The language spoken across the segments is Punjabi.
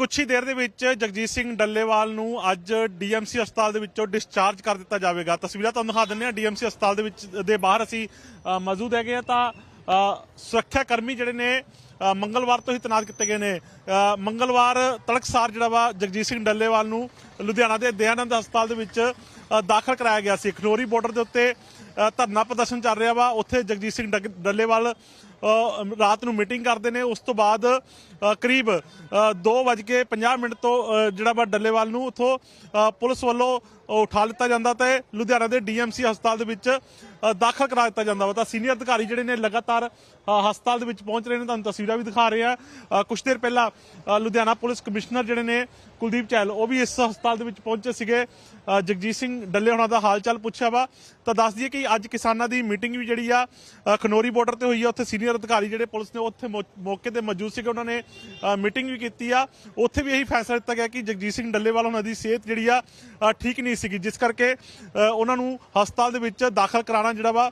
ਕੁਛ ਹੀ ਦੇਰ ਦੇ ਵਿੱਚ ਜਗਜੀਤ ਸਿੰਘ ਡੱਲੇਵਾਲ ਨੂੰ ਅੱਜ ਡੀਐਮਸੀ ਹਸਪਤਾਲ ਦੇ ਵਿੱਚੋਂ ਡਿਸਚਾਰਜ ਕਰ ਦਿੱਤਾ ਜਾਵੇਗਾ। ਤਸਵੀਰਾਂ ਤੁਹਾਨੂੰ ਦਿਖਾ ਦਿੰਦੇ ਹਾਂ। ਡੀਐਮਸੀ ਹਸਪਤਾਲ ਦੇ ਵਿੱਚ ਦੇ ਬਾਹਰ ਅਸੀਂ ਮੌਜੂਦ ਹੈਗੇ ਆ ਤਾਂ ਸੁਰੱਖਿਆ ਕਰਮੀ ਜਿਹੜੇ ਨੇ ਮੰਗਲਵਾਰ ਤੋਂ ਹੀ ਤੈਨਾਤ ਕੀਤੇ ਗਏ ਨੇ। ਮੰਗਲਵਾਰ ਤੜਕਸਾਰ ਜਿਹੜਾ ਵਾ ਜਗਜੀਤ ਸਿੰਘ ਡੱਲੇਵਾਲ ਨੂੰ ਲੁਧਿਆਣਾ ਦੇ ਦਯਾਨੰਦ ਹਸਪਤਾਲ ਦੇ ਵਿੱਚ ਦਾਖਲ ਕਰਾਇਆ ਗਿਆ ਸੀ। ਖਨੋਰੀ ਬਾਰਡਰ ਦੇ ਉੱਤੇ ਧਰਨਾ ਪ੍ਰਦਰਸ਼ਨ ਚੱਲ ਰਿਹਾ ਵਾ। ਉੱਥੇ ਜਗਜੀਤ ਸਿੰਘ ਡੱਗ- ਡੱਲੇਵਾਲ ਰਾਤ ਨੂੰ ਮੀਟਿੰਗ ਕਰਦੇ ਨੇ। ਉਸ ਤੋਂ ਬਾਅਦ ਅ, ਕਰੀਬ 2:50 ਮਿੰਟ ਤੋਂ ਜਿਹੜਾ ਵਾ ਡੱਲੇਵਾਲ ਨੂੰ ਉਥੋਂ ਪੁਲਿਸ ਵੱਲੋਂ ਉਠਾ ਲਿੱਤਾ ਜਾਂਦਾ ਤੇ ਲੁਧਿਆਣਾ ਦੇ ਡੀਐਮਸੀ ਹਸਪਤਾਲ ਦੇ ਵਿੱਚ ਦਾਖਲ ਕਰਾ ਦਿੱਤਾ ਜਾਂਦਾ ਵਾ। ਤਾਂ ਸੀਨੀਅਰ ਅਧਿਕਾਰੀ ਜਿਹੜੇ ਨੇ ਲਗਾਤਾਰ ਹਸਪਤਾਲ ਦੇ ਵਿੱਚ ਪਹੁੰਚ ਰਹੇ ਨੇ। ਤੁਹਾਨੂੰ ਤਸਵੀਰਾਂ ਵੀ ਦਿਖਾ ਰਹੇ ਆ। ਕੁਝ ਦੇਰ ਪਹਿਲਾਂ ਲੁਧਿਆਣਾ ਪੁਲਿਸ ਕਮਿਸ਼ਨਰ ਜਿਹੜੇ ਨੇ ਕੁਲਦੀਪ ਚਹਿਲ ਉਹ ਵੀ ਇਸ ਹਸਪਤਾਲ ਦੇ ਵਿੱਚ ਪਹੁੰਚੇ ਸੀਗੇ। ਜਗਜੀਤ ਸਿੰਘ ਡੱਲੇ ਹੋਣਾ ਦਾ ਹਾਲ ਚਾਲ ਪੁੱਛਿਆ ਵਾ। ਤਾਂ ਦੱਸ ਦਈਏ ਕਿ ਅੱਜ ਕਿਸਾਨਾਂ ਦੀ ਮੀਟਿੰਗ ਵੀ ਜਿਹੜੀ ਆ ਅ, ਖਨੋਰੀ ਬਾਰਡਰ ਤੇ ਹੋਈ ਆ। ਉੱਥੇ ਸੀਨੀਅਰ ਅਧਿਕਾਰੀ ਜਿਹੜੇ ਪੁਲਿਸ ਨੇ ਉੱਥੇ ਮੌ- ਮੌਕੇ ਤੇ ਮੌਜੂਦ ਸੀਗੇ, ਉਹਨਾਂ ਨੇ ਮੀਟਿੰਗ ਵੀ ਕੀਤੀ ਆ। ਉੱਥੇ ਵੀ ਇਹੀ ਫੈਸਲਾ ਦਿੱਤਾ ਗਿਆ ਕਿ ਜਗਜੀਤ ਸਿੰਘ ਡੱਲੇਵਾਲ ਉਹਨਾਂ ਦੀ ਸਿਹਤ ਜਿਹੜੀ ਆ ਠੀਕ ਨਹੀਂ ਸੀਗੀ। ਜਿਸ ਕਰਕੇ ਉਹਨਾਂ ਨੂੰ ਹਸਪਤਾਲ ਦੇ ਵਿੱਚ ਦਾਖਲ ਕਰਾਉਣਾ ਜਿਹੜਾ ਵਾ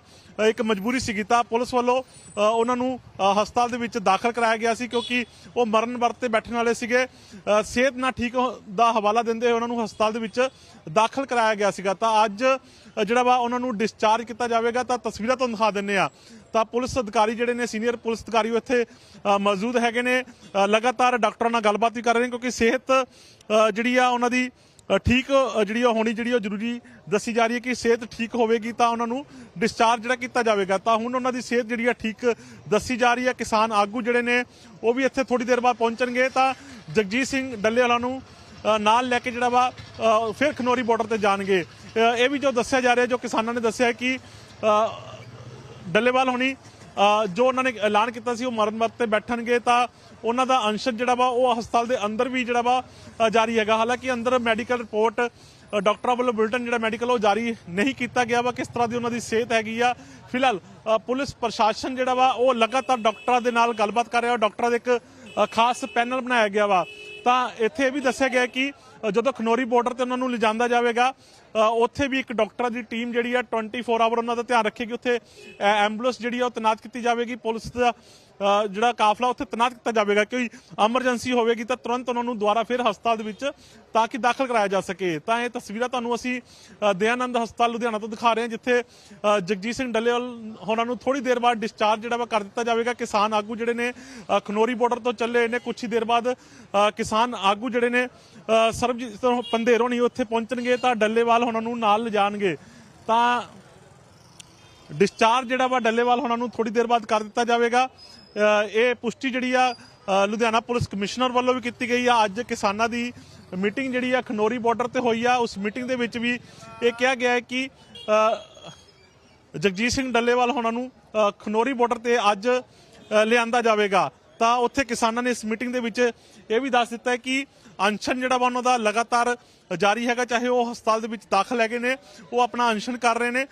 ਇੱਕ ਮਜਬੂਰੀ ਸੀਗੀ। ਤਾਂ ਪੁਲਿਸ ਵੱਲੋਂ ਉਹਨਾਂ ਨੂੰ ਹਸਪਤਾਲ ਦੇ ਵਿੱਚ ਦਾਖਲ ਕਰਾਇਆ ਗਿਆ ਸੀ ਕਿਉਂਕਿ ਉਹ ਮਰਨ ਵਰਤ ਤੇ ਬੈਠਣ ਵਾਲੇ ਸੀਗੇ। ਸਿਹਤ ਨਾ ਠੀਕ ਹੋ- ਦਾ ਹਵਾਲਾ ਦਿੰਦੇ ਹੋਏ ਉਹਨਾਂ ਨੂੰ ਹਸਪਤਾਲ ਦੇ ਵਿੱਚ ਦਾਖਲ ਕਰਾਇਆ ਗਿਆ ਸੀਗਾ। ਤਾਂ ਅੱਜ ਜਿਹੜਾ ਵਾ ਉਹਨਾਂ ਨੂੰ ਡਿਸਚਾਰਜ ਕੀਤਾ ਜਾਵੇਗਾ। ਤਾਂ ਤਸਵੀਰਾਂ ਤੁਹਾਨੂੰ ਦਿਖਾ ਦਿੰਨੇ ਆ ਤਾਂ ਪੁਲਿਸ ਅਧਿਕਾਰੀ ਜਿਹੜੇ ਨੇ, ਸੀਨੀਅਰ ਪੁਲਿਸ ਅਧਿਕਾਰੀ ਉਹ ਇੱਥੇ ਮੌਜੂਦ ਹੈਗੇ ਨੇ। ਲਗਾਤਾਰ ਡਾਕਟਰਾਂ ਨਾਲ ਗੱਲਬਾਤ ਵੀ ਕਰ ਰਹੇ ਨੇ ਕਿਉਂਕਿ ਸਿਹਤ ਜਿਹੜੀ ਆ ਉਹਨਾਂ ਦੀ ਠੀਕ ਜਿਹੜੀ ਉਹ ਹੋਣੀ ਜਿਹੜੀ ਉਹ ਜ਼ਰੂਰੀ ਦੱਸੀ ਜਾ ਰਹੀ ਹੈ ਕਿ ਸਿਹਤ ਠੀਕ ਹੋਵੇਗੀ ਤਾਂ ਉਹਨਾਂ ਨੂੰ ਡਿਸਚਾਰਜ ਜਿਹੜਾ ਕੀਤਾ ਜਾਵੇਗਾ। ਤਾਂ ਹੁਣ ਉਹਨਾਂ ਦੀ ਸਿਹਤ ਜਿਹੜੀ ਆ ਠੀਕ ਦੱਸੀ ਜਾ ਰਹੀ ਹੈ ਕਿਸਾਨ ਆਗੂ ਜਿਹੜੇ ਨੇ, ਉਹ ਵੀ ਇੱਥੇ ਥੋੜੀ ਦੇਰ ਬਾਅਦ ਪਹੁੰਚਣਗੇ। ਤਾਂ ਜਗਜੀਤ ਸਿੰਘ ਡੱਲੇਵਾਲਾ ਨੂੰ ਨਾਲ ਲੈ ਕੇ ਜਿਹੜਾ ਵਾ ਫਿਰ ਖਨੋਰੀ ਬਾਰਡਰ ਤੇ ਜਾਣਗੇ। ਇਹ ਵੀ ਜੋ ਦੱਸਿਆ ਜਾ ਰਿਹਾ, ਜੋ ਕਿਸਾਨਾਂ ਨੇ ਦੱਸਿਆ ਕਿ ਡੱਲੇਵਾਲ ਹੋਣੀ ਜੋ ਉਹਨਾਂ ਨੇ ਐਲਾਨ ਕੀਤਾ ਸੀ ਉਹ ਮਰਨ ਵਰਤ ਤੇ ਬੈਠਣਗੇ, ਤਾਂ ਉਹਨਾਂ ਦਾ ਅੰਸ਼ਰ ਜਿਹੜਾ ਵਾ, ਉਹ ਹਸਪਤਾਲ ਦੇ ਅੰਦਰ ਵੀ ਜਿਹੜਾ ਵਾ ਜਾਰੀ ਹੈਗਾ। ਹਾਲਾਂਕਿ ਅੰਦਰ ਮੈਡੀਕਲ ਰਿਪੋਰਟ ਡਾਕਟਰਾਂ ਵੱਲੋਂ ਬੁਲਟਨ ਜਿਹੜਾ ਮੈਡੀਕਲ ਉਹ ਜਾਰੀ ਨਹੀਂ ਕੀਤਾ ਗਿਆ ਵਾ। ਕਿਸ ਤਰ੍ਹਾਂ ਦੀ ਉਹਨਾਂ ਦੀ ਸਿਹਤ ਹੈਗੀ ਆ? ਫਿਲਹਾਲ ਪੁਲਿਸ ਪ੍ਰਸ਼ਾਸਨ ਜਿਹੜਾ ਵਾ, ਉਹ ਲਗਾਤਾਰ ਡਾਕਟਰਾਂ ਦੇ ਨਾਲ ਗੱਲਬਾਤ ਕਰ ਰਿਹਾ। ਡਾਕਟਰਾਂ ਦੇ ਇੱਕ ਖਾਸ ਪੈਨਲ ਬਣਾਇਆ ਗਿਆ ਵਾ। ਤਾਂ ਇੱਥੇ ਇਹ ਵੀ ਦੱਸਿਆ ਗਿਆ ਕਿ ਜਦੋਂ ਖਨੋਰੀ ਬਾਰਡਰ ਤੇ ਉਹਨਾਂ ਨੂੰ ਲਿਜਾਂਦਾ ਜਾਵੇਗਾ ਉੱਥੇ ਵੀ ਇੱਕ ਡਾਕਟਰਾਂ ਦੀ ਟੀਮ ਜਿਹੜੀ ਆ 24 ਆਵਰ ਉਹਨਾਂ ਦਾ ਧਿਆਨ ਰੱਖੇਗੀ। ਉੱਥੇ ਐਂਬੂਲੈਂਸ ਜਿਹੜੀ ਆ ਉਹ ਤੈਨਾਤ ਕੀਤੀ ਜਾਵੇਗੀ ਪੁਲਿਸ ਦਾ ਜਿਹੜਾ ਕਾਫਲਾ ਉੱਥੇ ਤੈਨਾਤ ਕੀਤਾ ਜਾਵੇਗਾ। ਕੋਈ ਐਮਰਜੈਂਸੀ ਹੋਵੇਗੀ ਤਾਂ ਤੁਰੰਤ ਉਹਨਾਂ ਨੂੰ ਦੁਬਾਰਾ ਫਿਰ ਹਸਪਤਾਲ ਦੇ ਵਿੱਚ ਤਾਂ ਕਿ ਦਾਖਲ ਕਰਾਇਆ ਜਾ ਸਕੇ। ਤਾਂ ਇਹ ਤਸਵੀਰਾਂ ਤੁਹਾਨੂੰ ਅਸੀਂ ਅ, ਹਸਪਤਾਲ ਲੁਧਿਆਣਾ ਤੋਂ ਦਿਖਾ ਰਹੇ ਹਾਂ ਜਿੱਥੇ ਜਗਜੀਤ ਸਿੰਘ ਡੱਲੇਵਾਲ ਹੋਣਾ ਨੂੰ ਥੋੜੀ ਦੇਰ ਬਾਅਦ ਡਿਸਚਾਰਜ ਜਿਹੜਾ ਵਾ ਕਰ ਦਿੱਤਾ ਜਾਵੇਗਾ। ਕਿਸਾਨ ਆਗੂ ਜਿਹੜੇ ਨੇ ਅ, ਖਨੋਰੀ ਬਾਰਡਰ ਤੋਂ ਚੱਲੇ ਨੇ। ਕੁਛ ਹੀ ਦੇਰ ਬਾਅਦ ਕਿਸਾਨ ਆਗੂ ਜਿਹੜੇ ਨੇ ਸਰਬਜੀਤ ਤੋਂ ਪੰਧੇਰੋਂ ਨਹੀਂ ਉੱਥੇ ਪਹੁੰਚਣਗੇ ਤਾਂ ਡੱਲੇਵਾਲ ਉਹਨਾਂ ਨੂੰ ਨਾਲ ਲਿਜਾਣਗੇ। ਤਾਂ ਡਿਸਚਾਰਜ ਜਿਹੜਾ ਵਾ ਡੱਲੇਵਾਲ ਹੋਣਾ ਨੂੰ ਥੋੜੀ ਦੇਰ ਬਾਅਦ ਕਰ ਦਿੱਤਾ ਜਾਵੇਗਾ। ਇਹ ਪੁਸ਼ਟੀ ਜਿਹੜੀ ਆ ਲੁਧਿਆਣਾ ਪੁਲਿਸ ਕਮਿਸ਼ਨਰ ਵੱਲੋਂ ਵੀ ਕੀਤੀ ਗਈ ਆ। ਅੱਜ ਕਿਸਾਨਾਂ ਦੀ ਮੀਟਿੰਗ ਜਿਹੜੀ ਆ ਖਨੋਰੀ ਬਾਰਡਰ ਤੇ ਹੋਈ ਆ। ਉਸ ਮੀਟਿੰਗ ਦੇ ਵਿੱਚ ਵੀ ਇਹ ਕਿਹਾ ਗਿਆ ਹੈ ਕਿ ਜਗਜੀਤ ਸਿੰਘ ਡੱਲੇਵਾਲ ਹੋਣਾ ਨੂੰ ਅ, ਖਨੋਰੀ ਬਾਰਡਰ ਤੇ ਅੱਜ ਲਿਆਂਦਾ ਜਾਵੇਗਾ। ਤਾਂ ਉੱਥੇ ਕਿਸਾਨਾਂ ਨੇ ਇਸ ਮੀਟਿੰਗ ਦੇ ਵਿੱਚ ਇਹ ਵੀ ਦੱਸ ਦਿੱਤਾ ਹੈ ਕਿ ਅਨਸ਼ਨ ਜਿਹੜਾ ਵਾ, ਉਹਨਾਂ ਦਾ ਲਗਾਤਾਰ ਜਾਰੀ ਹੈਗਾ, ਚਾਹੇ ਉਹ ਹਸਪਤਾਲ ਦੇ ਵਿੱਚ ਦਾਖਲ ਹੈਗੇ ਨੇ, ਉਹ ਆਪਣਾ ਅਨਸ਼ਨ ਕਰ ਰਹੇ ਨੇ।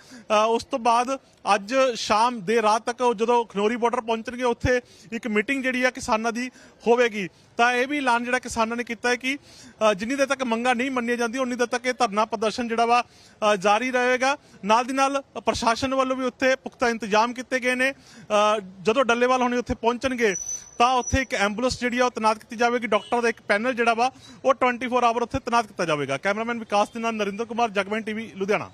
ਉਸ ਤੋਂ ਬਾਅਦ ਅੱਜ ਸ਼ਾਮ ਦੇ ਰਾਤ ਤੱਕ ਉਹ ਜਦੋਂ ਖਨੋਰੀ ਬਾਰਡਰ ਪਹੁੰਚਣਗੇ, ਉੱਥੇ ਇੱਕ ਮੀਟਿੰਗ ਜਿਹੜੀ ਆ ਕਿਸਾਨਾਂ ਦੀ ਹੋਵੇਗੀ। ਤਾਂ ਇਹ ਵੀ ਐਲਾਨ ਜਿਹੜਾ ਕਿਸਾਨਾਂ ਨੇ ਕੀਤਾ ਹੈ ਕਿ ਜਿੰਨੀ ਦੇਰ ਤੱਕ ਮੰਗਾਂ ਨਹੀਂ ਮੰਨੀਆਂ ਜਾਂਦੀਆਂ, ਉਨੀ ਦੇਰ ਤੱਕ ਇਹ ਧਰਨਾ ਪ੍ਰਦਰਸ਼ਨ ਜਿਹੜਾ ਵਾ ਜਾਰੀ ਰਹੇਗਾ। ਨਾਲ ਦੀ ਨਾਲ ਪ੍ਰਸ਼ਾਸਨ ਵੱਲੋਂ ਵੀ ਉੱਥੇ ਪੁਖਤਾ ਇੰਤਜ਼ਾਮ ਕੀਤੇ ਗਏ ਨੇ। ਜਦੋਂ ਡੱਲੇਵਾਲ ਹੋਣੀ ਉੱਥੇ ਪਹੁੰਚਣਗੇ ਤਾਂ ਉੱਥੇ ਇੱਕ ਐਂਬੂਲੈਂਸ ਜਿਹੜੀ ਆ ਉਹ ਤੈਨਾਤ ਕੀਤੀ ਜਾਵੇਗੀ, ਡਾਕਟਰ ਦਾ ਇੱਕ ਪੈਨਲ ਜਿਹੜਾ ਵਾ, ਉਹ 24 ਆਵਰ ਉੱਥੇ ਤੈਨਾਤ ਕੀਤਾ ਜਾਵੇਗਾ। ਕੈਮਰਾਮੈਨ ਵਿਕਾਸ ਦੇ ਨਾਲ ਨਰਿੰਦਰ ਕੁਮਾਰ, ਜਗਮੈਨ ਟੀਵੀ, ਲੁਧਿਆਣਾ।